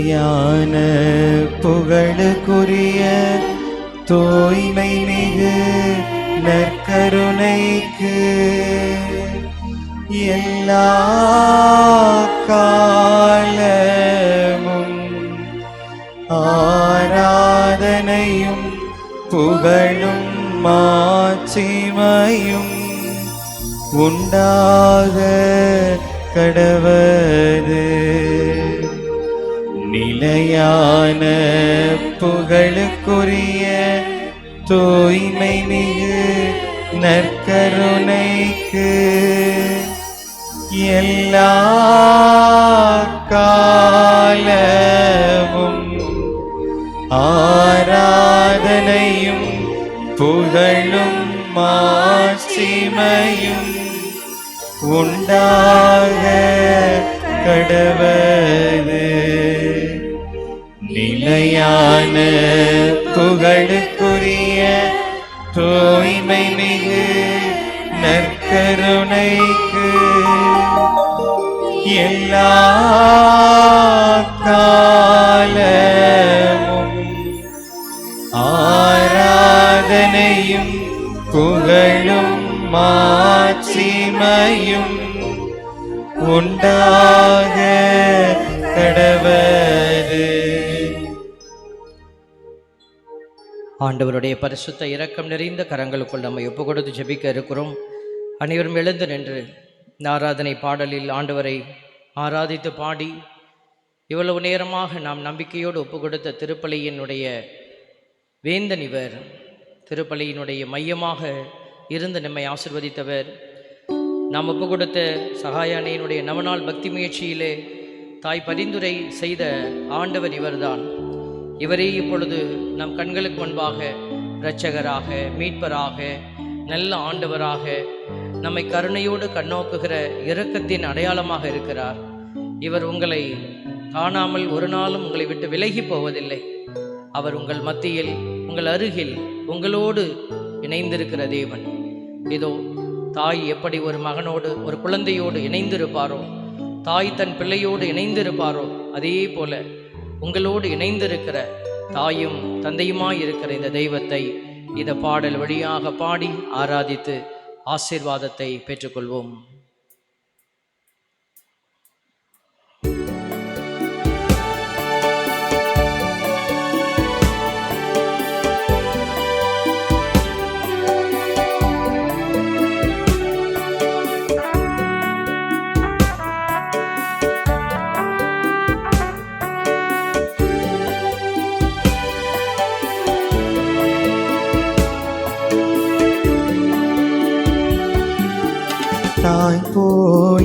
நிலையான புகழுக்குரிய தூய்மை மிகு நற்கருணைக்கு எல்லா காலமும் ஆராதனையும் புகழும் மாட்சிமையும் உண்டாக கடவது. நிலையான புகழுக்குரிய தூய்மை மிகு நற்கருணைக்கு எல்லா காலமும் ஆராதனையும் புகழும் மாசிமையும் உண்டாக கடவது நிலையான புகழுக்குரிய தூய்மை மிகு நற்கருணைக்கு எல்லா காலமும் ஆராதனையும் புகழும் மாட்சிமையும் உண்டா ஆண்டவருடைய பரிசுத்த இரக்கம் நிறைந்த கரங்களுக்குள் நம்மை ஒப்பு கொடுத்து ஜெபிக்க இருக்கிறோம். அனைவரும் எழுந்து நின்று இந்த ஆராதனை பாடலில் ஆண்டவரை ஆராதித்து பாடி இவ்வளவு நேரமாக நாம் நம்பிக்கையோடு ஒப்பு கொடுத்த திருப்பலியினுடைய வேந்தன் இவர் திருப்பலியினுடைய மையமாக இருந்து நம்மை ஆசிர்வதித்தவர். நாம் ஒப்பு கொடுத்த சகாயானையினுடைய நவநாள் பக்தி முயற்சியிலே தாய் பரிந்துரை செய்த ஆண்டவர் இவர்தான். இவரே இப்பொழுது நம் கண்களுக்கு முன்பாக இரட்சகராக மீட்பராக நல்ல ஆண்டவராக நம்மை கருணையோடு கண்ணோக்குகிற இரக்கத்தின் அடையாளமாக இருக்கிறார். இவர் உங்களை காணாமல் ஒரு நாளும் உங்களை விட்டு விலகி போவதில்லை. அவர் உங்கள் மத்தியில் உங்கள் அருகில் உங்களோடு இணைந்திருக்கிற தேவன். இதோ தாய் எப்படி ஒரு மகனோடு ஒரு குழந்தையோடு இணைந்திருப்பாரோ தாய் தன் பிள்ளையோடு இணைந்திருப்பாரோ அதே போல உங்களோடு இணைந்திருக்கிற தாயும் தந்தையுமாய் இருக்கிற இந்த தெய்வத்தை இந்த பாடல் வழியாக பாடி ஆராதித்து ஆசீர்வாதத்தை பெற்றுக்கொள்வோம்.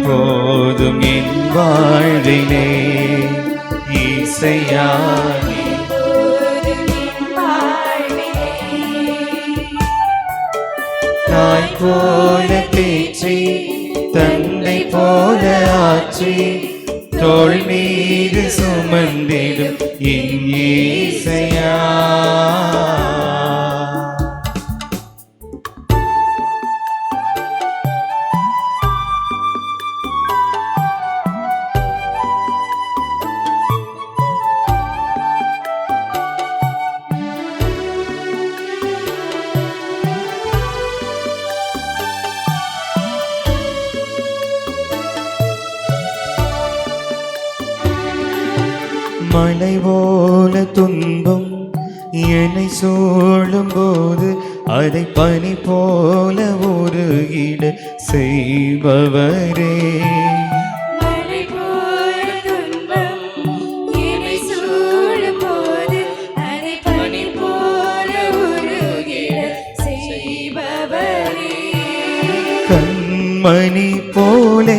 எப்போதும் என் வாழ்வினே ஈசையா தாய் போல பேச்சி தந்தை போல ஆட்சி தோல் மீது சுமந்திடும் என் ஏசையா மழை போல துன்பம் என்னை சூழும் போது அதை பனி போல உருகிட செய்பவரே. கண்மணி போலே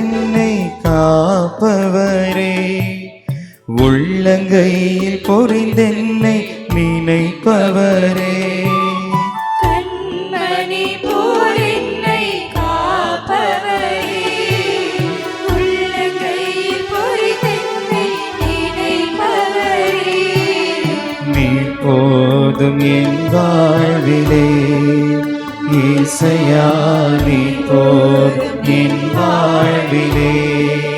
பொறித்தென்னை நினைப்பவரே. நீ போதும் என் வாழ்விலே. இசையா நீ போதும் என் வாழ்விலே.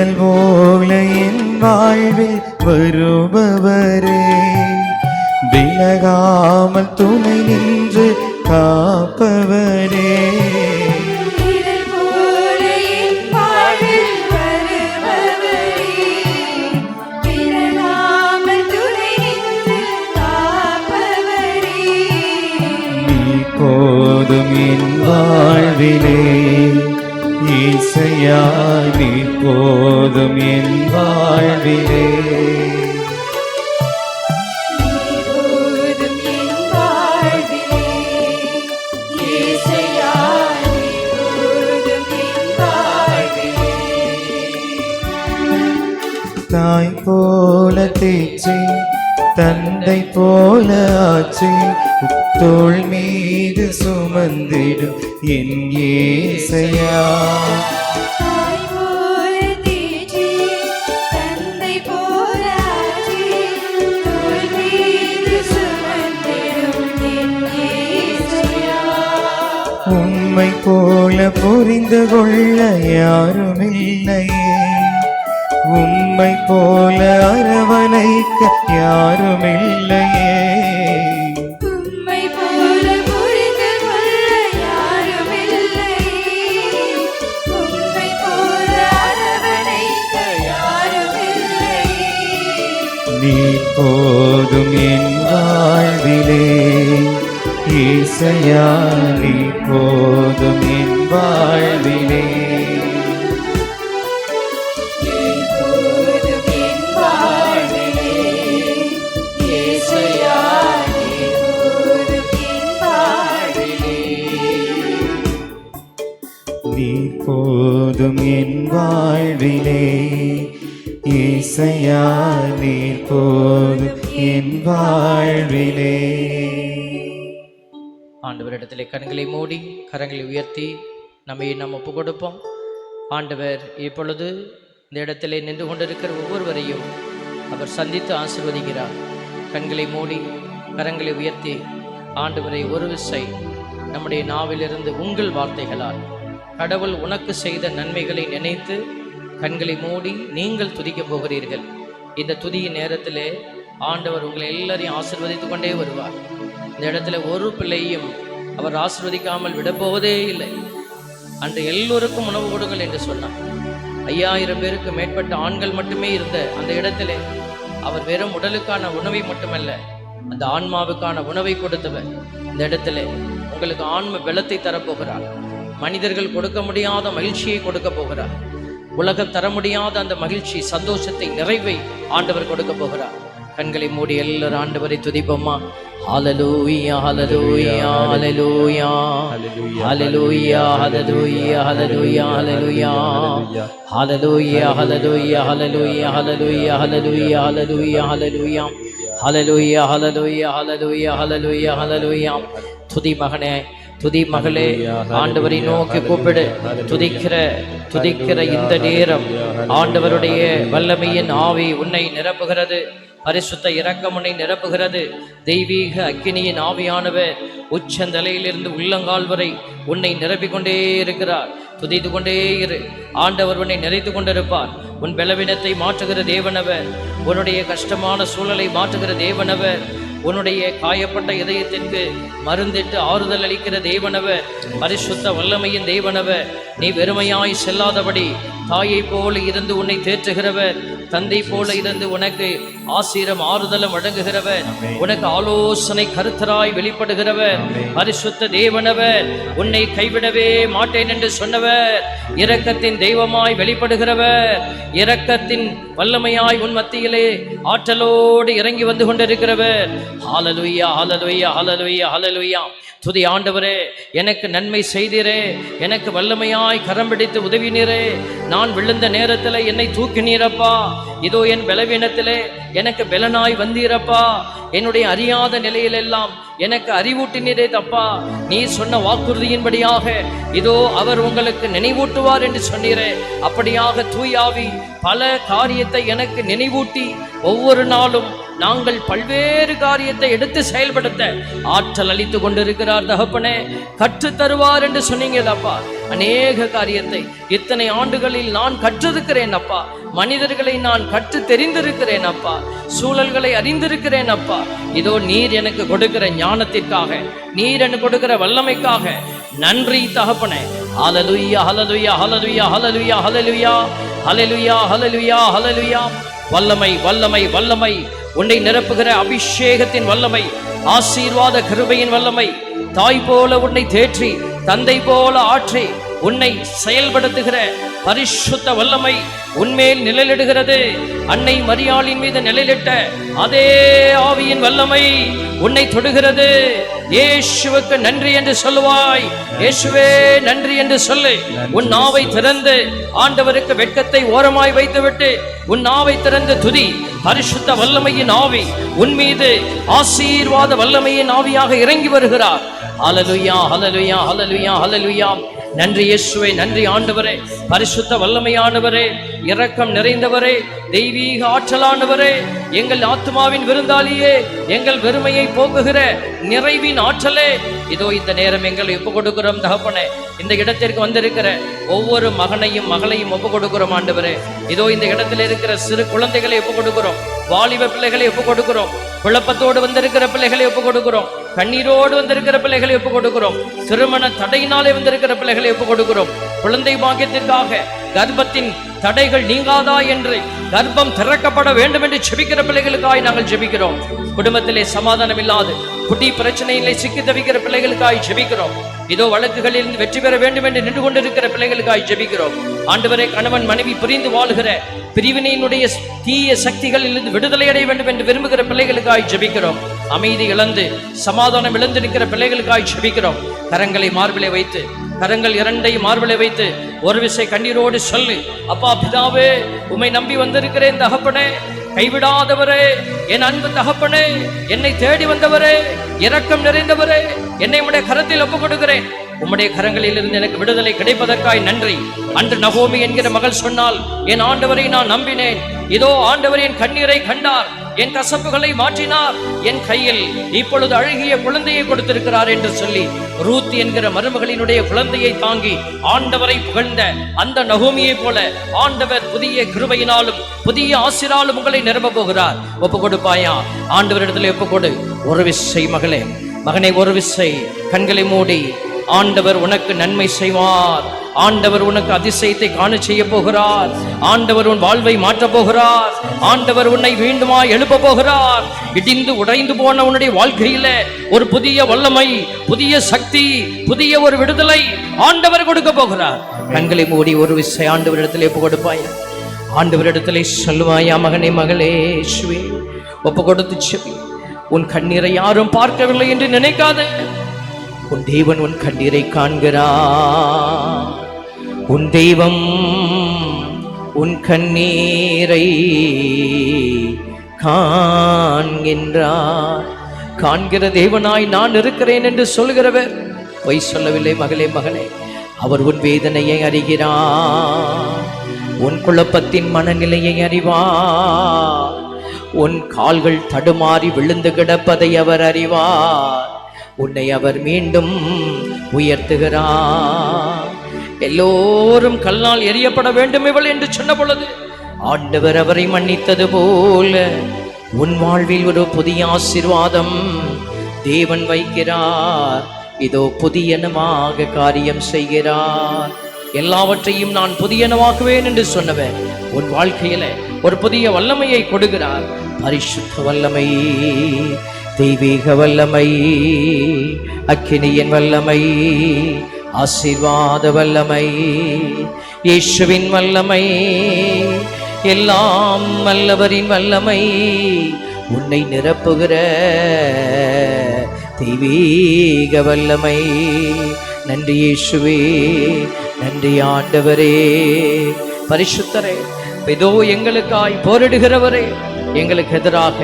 நிழல் போல என் வாழ்வில் வருபவரே. விலகாமல் துணை நின்று காப்பவரே. போதும் என் வாழ்விலே. இசையா நீ போதும் என் வாழ்விலே. தாய் போல தேய்ச்சி தந்தை போல ஆச்சி தோள் மீது சுமந்திடும் என் ஏசையா. உம்மை போல புரிந்து கொள்ள யாருமில்லையே. உம்மை போல அரவணைக்க யாருமில்லையே. நீ போதும் என் வாழ்விலே. ஈசையா நீ போதும் என் வாழ்விலே. இடத்துல கண்களை மூடி கரங்களை உயர்த்தி நம்மை நாம் ஒப்பு கொடுப்போம் ஆண்டவர் இப்பொழுது இந்த இடத்திலே நின்று கொண்டிருக்கிற ஒவ்வொருவரையும் அவர் சந்தித்து ஆசிர்வதிக்கிறார். கண்களை மூடி கரங்களை உயர்த்தி ஆண்டவரை ஒரு விசை நம்முடைய நாவிலிருந்து உங்கள் வார்த்தைகளால் கடவுள் உனக்கு செய்த நன்மைகளை நினைத்து கண்களை மூடி நீங்கள் துதிக்கப் போகிறீர்கள். இந்த துதியின் நேரத்திலே ஆண்டவர் உங்களை எல்லாரையும் ஆசிர்வதித்துக் கொண்டே வருவார். இந்த இடத்துல ஒரு பிள்ளையும் அவர் ஆசிர்வதிக்காமல் விடப்போவதே இல்லை. அன்று எல்லோருக்கும் உணவு கொடுங்கள் என்று சொன்னார். ஐயாயிரம் பேருக்கு மேற்பட்ட ஆண்கள் மட்டுமே இருந்த அந்த இடத்திலே அவர் வெறும் உடலுக்கான உணவை மட்டுமல்ல அந்த ஆன்மாவுக்கான உணவை கொடுத்தவர். இந்த இடத்திலே உங்களுக்கு ஆன்ம பலத்தை தரப்போகிறார். மனிதர்கள் கொடுக்க முடியாத மகிழ்ச்சியை கொடுக்க போகிறார். உலகம் தர முடியாத அந்த மகிழ்ச்சி சந்தோஷத்தை நிறைவை ஆண்டவர் கொடுக்க போகிறார். கண்களை மூடி எல்லாரும் ஆண்டவரை துதிப்போமா ஹalleluya ஹalleluya ஹalleluya ஹalleluya ஹalleluya ஹalleluya ஹalleluya ஹalleluya ஹalleluya ஹalleluya ஹalleluya ஹalleluya ஹalleluya ஹalleluya ஹalleluya ஹalleluya ஹalleluya ஹalleluya ஹalleluya துதி மகனே துதி மகளே ஆண்டவரை நோக்கி கூப்பிடு துதிக்கிற துதிக்கிற இந்த நேரம் ஆண்டவருடைய வல்லமையின் ஆவி உன்னை நிரப்புகிறது பரிசுத்த இரக்கமனை நிரப்புகிறது. தெய்வீக அக்கினியின் ஆவியானவர் உச்சந்தலையிலிருந்து உள்ளங்கால் வரை உன்னை நிரப்பிக்கொண்டே இருக்கிறார். துதித்து கொண்டே இரு. ஆண்டவர் உன்னை நிறைத்து கொண்டிருப்பார். உன் பலவீனத்தை மாற்றுகிற தேவனவர் உன்னுடைய கஷ்டமான சூழலை மாற்றுகிற தேவனவர் உன்னுடைய காயப்பட்ட இதயத்திற்கு மருந்திட்டு ஆறுதல் அளிக்கிற தேவனவர் பரிசுத்த வல்லமையின் தேவனவர் நீ வெறுமையாய் செல்லாதபடி தாயை போல இருந்து உன்னை தேற்றுகிறவர் தந்தை போல இருந்து உனக்கு ஆசீரம் ஆறுதலும் வழங்குகிறவர். உனக்கு ஆலோசனை கருத்தராய் வெளிப்படுகிறவர். பரிசுத்த தேவனவர் உன்னை கைவிடவே மாட்டேன் என்று சொன்னவர். இரக்கத்தின் தெய்வமாய் வெளிப்படுகிறவர். இரக்கத்தின் வல்லமையாய் உன் மத்தியிலே ஆற்றலோடு இறங்கி வந்து கொண்டிருக்கிறவர். ஹalleluya ஹalleluya ஹalleluya ஹalleluya. துதி ஆண்டவரே எனக்கு நன்மை செய்தீரே எனக்கு வல்லமையாய் கரம் பிடித்து உதவினீரே. நான் நான் விழுந்த நேரத்தில் என்னை தூக்கினீரப்பா இதோ என் பலவீனத்திலே எனக்கு பலனாய் வந்தீரப்பா. என்னுடைய அறியாத நிலையிலெல்லாம் எனக்கு அறிவூட்டினீரே தப்பா. நீ சொன்ன வாக்குறுதியின்படியாக இதோ அவர் உங்களுக்கு நினைவூட்டுவார் என்று சொன்னீரே. அப்படியாக தூயாவி பல காரியத்தை எனக்கு நினைவூட்டி ஒவ்வொரு நாளும் நாங்கள் பல்வேறு காரியத்தை எடுத்து செயல்படுத்த ஆற்றல் அளித்து கொண்டிருக்கிறார் தகப்பனே. கற்று தருவார் என்று சொன்னீங்க அப்பா. அநேக காரியத்தை இத்தனை ஆண்டுகளில் நான் கற்றிருக்கிறேன் அப்பா. மனிதர்களை நான் கற்று தெரிந்திருக்கிறேன் அப்பா. சூழல்களை அறிந்திருக்கிறேன் அப்பா. இதோ நீர் எனக்கு கொடுக்கிற ஞானத்திற்காக நீர் எனக்கு கொடுக்கிற வல்லமைக்காக. நன்றி தகப்பனே. ஹalleluya ஹalleluya ஹalleluya ஹalleluya ஹalleluya ஹalleluya ஹலலுயா ஹலலுயா வல்லமை வல்லமை வல்லமை. உன்னை நிரப்புகிற அபிஷேகத்தின் வல்லமை ஆசீர்வாத கிருபையின் வல்லமை. தாய் போல உன்னை தேற்றி தந்தை போல ஆற்றி உன்னை செயல்படுத்துகிற பரிசுத்த வல்லமை உன்மேல் நிழலிடுகிறது. அன்னை மரியாளின் மீது நிழலிட்ட அதே ஆவியின் வல்லமை உன்னை தொடுகிறது. இயேசுவுக்கு நன்றி என்று சொல்லுவாய். இயேசுவே நன்றி என்று சொல்லு. உன் நாவை திறந்து ஆண்டவருக்கு வெட்கத்தை ஓரமாய் வைத்துவிட்டு உன் நாவை திறந்து துதி. பரிசுத்த வல்லமையின் ஆவி உன் மீது ஆசீர்வாத வல்லமையின் ஆவியாக இறங்கி வருகிறார். ஹalleluya ஹalleluya அலலுயா ஹalleluya. நன்றி இயேசுவை நன்றி ஆண்டவரே. பரிசுத்த வல்லமையானவரே இரக்கம் நிறைந்தவரே தெய்வீக ஆற்றலானவரே எங்கள் ஆத்மாவின் விருந்தாளியே எங்கள் வெறுமையை போக்குகிற நிறைவின் ஆற்றலே. இதோ இந்த நேரம் எங்களை ஒப்பு கொடுக்கிறோம் தகப்பனே. இந்த இடத்திற்கு வந்திருக்கிற ஒவ்வொரு மகனையும் மகளையும் ஒப்பு கொடுக்கிறோம் ஆண்டவரே. இதோ இந்த இடத்துல இருக்கிற சிறு குழந்தைகளை ஒப்பு கொடுக்கிறோம். வாலிப பிள்ளைகளை ஒப்பு கொடுக்கிறோம். குழப்பத்தோடு வந்திருக்கிற பிள்ளைகளை ஒப்பு கொடுக்கிறோம். கண்ணீரோடு வந்திருக்கிற பிள்ளைகளை ஒப்பு கொடுக்கிறோம். திருமண தடையினாலே வந்திருக்கிற பிள்ளைகளை ஒப்பு கொடுக்கிறோம். குழந்தை பாக்கியத்திற்காக கர்ப்பத்தின் தடைகள் நீங்காதா என்று கர்ப்பம் திறக்கப்பட வேண்டும் என்று ஜெபிக்கிற பிள்ளைகளுக்காய் நாங்கள் ஜெபிக்கிறோம். குடும்பத்திலே சமாதானம் இல்லாது குட்டி பிரச்சனையிலே சிக்கி தவிக்கிற பிள்ளைகளுக்காய் ஜெபிக்கிறோம். இதோ வழக்குகளில் இருந்து வெற்றி பெற வேண்டும் என்று நின்று கொண்டிருக்கிற பிள்ளைகளுக்காய் ஜெபிக்கிறோம். ஆண்டவரே கணவன் மனைவி புரிந்து வாழுகிற பிரிவினையினுடைய தீய சக்திகளில் இருந்து விடுதலை அடைய வேண்டும் என்று விரும்புகிற பிள்ளைகளுக்காய் ஜெபிக்கிறோம். அமைதி இழந்து சமாதானம் இழந்து நிற்கிற பிள்ளைகளுக்காய் செபிக்கிறோம். கரங்களை மார்பிலை வைத்து கரங்கள் இரண்டையும் மார்பிலை வைத்து ஒரு விசை கண்ணீரோடு சொல்லு அப்பா பிதாவே உம்மை நம்பி வந்திருக்கிறேன் தகப்பனே. கைவிடாதவரே என் அன்பு தகப்பனே. என்னை தேடி வந்தவரே இரக்கம் நிறைந்தவரே. என்னை உடைய கரத்தில் ஒப்புக் கொடுக்கிறேன் உம்முடைய கரங்களில் இருந்து எனக்கு விடுதலை கிடைப்பதற்காய் நன்றி. அன்று நகோமி என்கிற மகள் சொன்னால் என் ஆண்டவரை நான் நம்பினேன். இதோ ஆண்டவர் என் கண்ணீரை கண்டார். என் கசப்புகளை மாற்றினார். என் கையில் இப்பொழுது அழகிய குழந்தையை கொடுத்திருக்கிறார் என்று சொல்லி ரூத் என்கிற மருமகளினுடைய குழந்தையை தாங்கி ஆண்டவரை புகழ்ந்த அந்த நகோமியை போல ஆண்டவர் புதிய கிருபையினாலும் புதிய ஆசிராலும் உங்களை நிரம்ப போகிறார். ஒப்பு கொடுப்பாயா ஆண்டவரிடத்தில் ஒப்பு கொடு. ஒரு விசை மகளே. மகனை ஒரு விசை. கண்களை மூடி ஆண்டவர் உனக்கு நன்மை செய்வார். ஆண்டவர் உனக்கு அதிசயத்தை காண செய்ய போகிறார். ஆண்டவர் உன் வாழ்வை மாற்றப் போகிறார். ஆண்டவர் உன்னை மீண்டுமா எழுப்ப போகிறார். இடிந்து உடைந்து போன உன்னுடைய வாழ்க்கையில ஒரு புதிய வல்லமை புதிய சக்தி புதிய ஒரு விடுதலை ஆண்டவர் கொடுக்க போகிறார். கண்களை மூடி ஒரு விசை ஆண்டவரிடத்தில் எப்போ கொடுப்பாய்? ஆண்டவரிடத்திலே சொல்லுவாயா மகனே மகளே இயேசுவே ஒப்பு கொடுத்து செவி. உன் கண்ணீரை யாரும் பார்க்கவில்லை என்று நினைக்காத. உன் தேவன் உன் கண்ணீரை காண்கிறான் உன் தெய்வம் உன் கண்ணீரை காண்கின்றார் காண்கிற தேவனாய் நான் இருக்கிறேன் என்று சொல்கிறவர் பொய் சொல்லவில்லை மகளே மகளே. அவர் உன் வேதனையை அறிகிறார். உன் குழப்பத்தின் மனநிலையை அறிவார். உன் கால்கள் தடுமாறி விழுந்து கிடப்பதை அவர் அறிவார். உன்னை அவர் மீண்டும் உயர்த்துகிறார். எல்லோரும் கல்லால் எரியப்பட வேண்டும் இவள் என்று சொன்ன பொழுது ஆண்டவர் அவரை மன்னித்தது போல உன் வாழ்வில் ஒரு புதிய ஆசீர்வாதம் தேவன் வைக்கிறார். இதோ புதியனமாக காரியம் செய்கிறார். எல்லாவற்றையும் நான் புதியனவாக்குவேன் என்று சொன்னவர் உன் வாழ்க்கையில ஒரு புதிய வல்லமையை கொடுக்கிறார். பரிசுத்த வல்லமை தெய்வீக வல்லமை அக்கினியின் வல்லமை ஆசீர்வாத வல்லமை இயேசுவின் வல்லமை எல்லாம் வல்லவரின் வல்லமை உன்னை நிரப்புகிற தெய்வீக வல்லமை. நன்றி இயேசுவே நன்றி ஆண்டவரே. பரிசுத்தரே இதோ எங்களுக்காய் போரிடுகிறவரே எங்களுக்கு எதிராக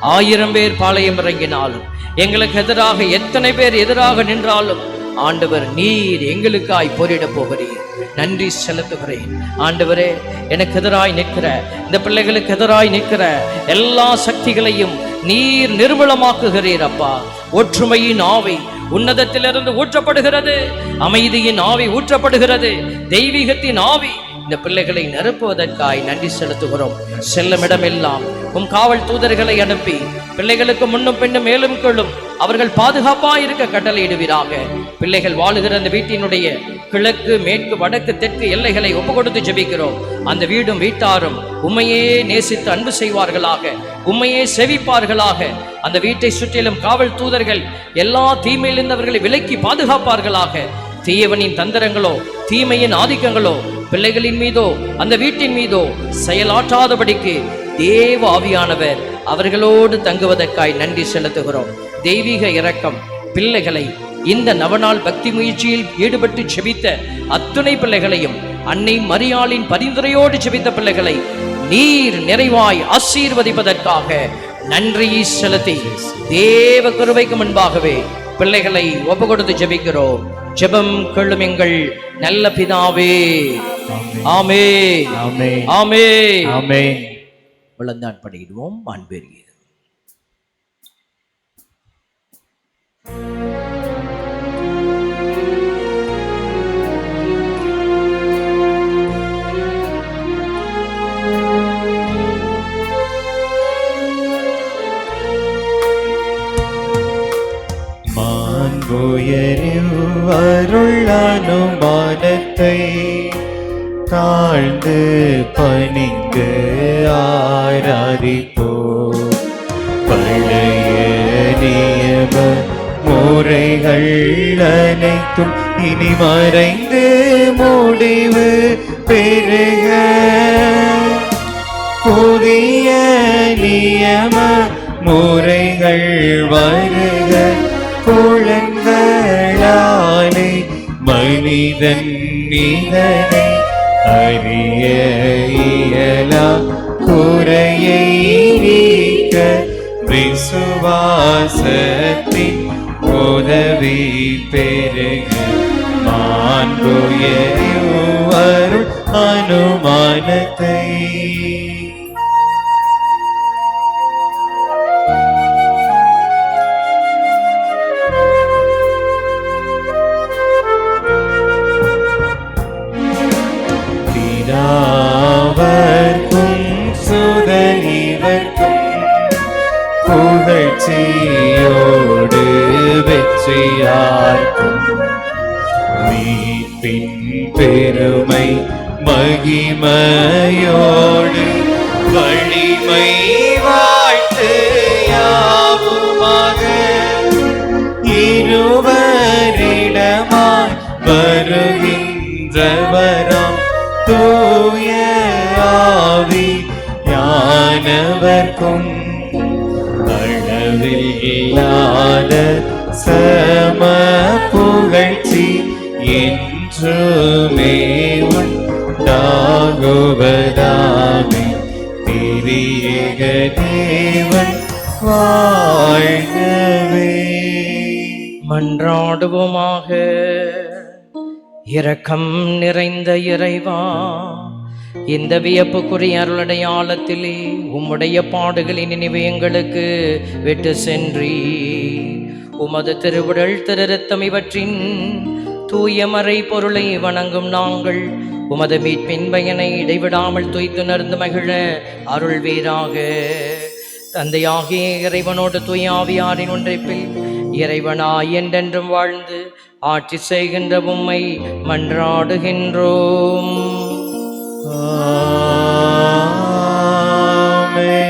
ஆயிரம் பேர் பாளையம் இறங்கினாலும் எங்களுக்கு எதிராக எத்தனை பேர் எதிராக நின்றாலும் ஆண்டவர் நீர் எங்களுக்காய் போரிடப் போகிறீர். நன்றி செலுத்துகிறேன். ஆண்டவரே எனக்கு எதிராய் நிற்கிற இந்த பிள்ளைகளுக்கு எதிராய் நிற்கிற எல்லா சக்திகளையும் நீர் நிர்மூலமாக்குகிறீர் அப்பா. ஒற்றுமையின் ஆவி உன்னதத்திலிருந்து ஊற்றப்படுகிறது. அமைதியின் ஆவி ஊற்றப்படுகிறது. தெய்வீகத்தின் ஆவி இந்த பிள்ளைகளை நிரப்புவதற்காய் நன்றி செலுத்துகிறோம். செல்லும் இடமெல்லாம் உம் காவல் தூதர்களை அனுப்பி பிள்ளைகளுக்கு முன்னும் பின்னும் மேலும் கொள்ளும் அவர்கள் பாதுகாப்பா இருக்க கட்டளையிடுவீராக. பிள்ளைகள் வாழுகிற அந்த வீட்டினுடைய கிழக்கு மேற்கு வடக்கு தெற்கு எல்லைகளை ஒப்பு கொடுத்து ஜெபிக்கிறோம். அந்த வீடும் வீட்டாரும் உண்மையே நேசித்து அன்பு செய்வார்களாக உண்மையே செவிப்பார்களாக. அந்த வீட்டை சுற்றிலும் காவல் தூதர்கள் எல்லா தீமையிலிருந்து அவர்களை விலக்கி பாதுகாப்பார்களாக. தீயவனின் தந்திரங்களோ தீமையின் ஆதிக்கங்களோ பிள்ளைகளின் மீதோ அந்த வீட்டின் மீதோ செயலாற்றாதபடிக்கு தேவ ஆவியானவர் அவர்களோடு தங்குவதற்காய் நன்றி செலுத்துகிறோம். தெய்வீக இரக்கம் பிள்ளைகளை இந்த நவநாள் பக்தி முயற்சியில் ஈடுபட்டு செபித்த அத்துணை பிள்ளைகளையும் அன்னை மரியாளின் பரிந்துரையோடு செபித்த பிள்ளைகளை நீர் நிறைவாய் ஆசீர்வதிப்பதற்காக நன்றி செலுத்தி தேவ கருவைக்கு முன்பாகவே பிள்ளைகளை ஒப்பு கொடுத்து ஜெபிக்கிறோம். ஜெபம் கொள்ளும் எங்கள் நல்ல பிதாவே. ஆமே ஆமே ஆமே ஆமே விளந்தான் படிடுவோம் அன்பெரிய மாண்புயரில் அருள் அனுமானத்தை தாழ்ந்து பணிந்து ஆராதிப்போ. பழைய நியம முறைகள் அனைத்தும் இனி மறைந்து முடிவு பெருக புதிய நியம முறைகள் வர மனிதன் இதனை அறிய இயலாம். குறையை நீக்க விசுவாசத்தின் உதவி பெருக. மாண்புயருவருள் அனுமானத்தை மீட்பின் பெருமை மகிமையோடு வழிமை வாழ்த்து யாவுமாக. இருவரிடமாய் வருகின்றவராம் தூய ஆவி யானவர்க்கும் இல்லாத சம என்றுமே உண்டாகுவதாமே. தேவன் வாழ்கவே. மன்றாடுவோமாக. இரக்கம் நிறைந்த இறைவா இந்த வியப்புக்குரிய அருளடையாளத்திலே உம்முடைய பாடுகளின் நினைவு எங்களுக்கு விட்டு சென்றி உமது திருவுடல் திருத்தம் இவற்றின் தூயமறை பொருளை வணங்கும் நாங்கள். உமது மீட்பின் பயனை இடைவிடாமல் துய்த்துணர்ந்து மகிழ அருள்வீராக. தந்தையாகிய இறைவனோடு தூயாவியாரின் ஒன்றைப்பில் இறைவனாய் என்றென்றும் வாழ்ந்து ஆட்சி செய்கின்ற உம்மை மன்றாடுகின்றோம். ஆமே